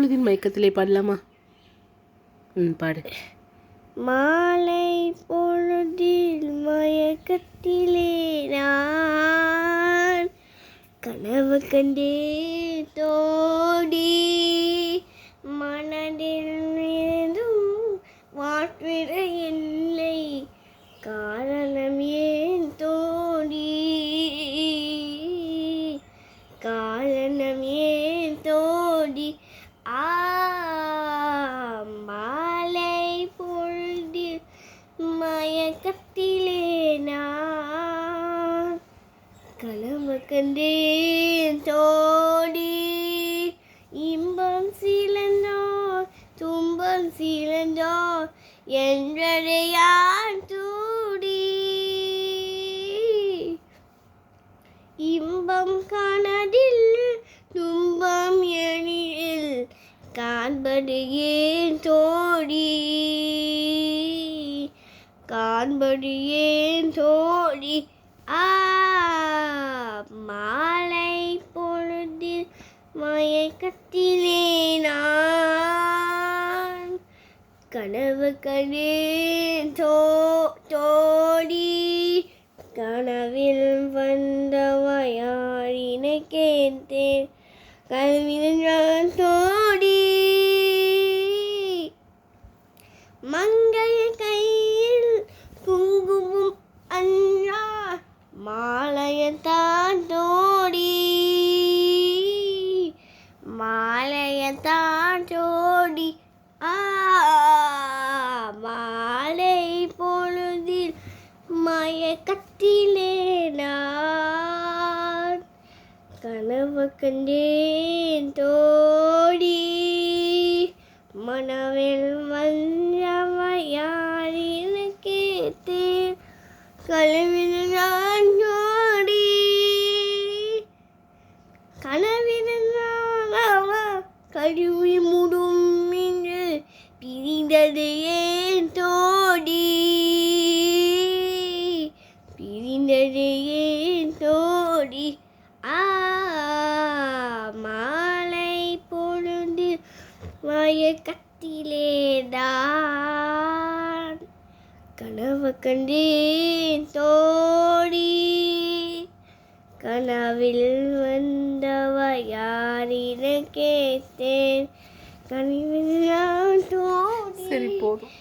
பொழுதின் மயக்கத்திலே பாடலாமா? ம் பாடு. மாலை பொழுதில் மயக்கத்திலே நான் கனவு கண்டே தோடி மனதில் ஏதும் மாற்றிட இல்லை. காரணம் ஏ சிறந்தேன் தோடி. இன்பம் சிலந்தோ துன்பம் சிலந்தோ என்றடையான் தூடி. இன்பம் காணதில் துன்பம் எழில் காண்பது ஏன் தோடி? காண்பது ஏன் தோடி? ஆ கனவு கண்டேன் தோ தோடி கனவில் வந்தவையாரினை மயக்கத்திலே நான் கனவு கண்டேன் தோடி மனவில் வந்தவையாரின கேட்டேன் கலவில் நான் ஜோடி கனவில் நான் கருவி மயக்கத்திலே தான் கனவு கண்டேன் தோடி. கனவில் வந்தவ யாரின கேட்டேன். கனவில் தோடி. சரி போதும்.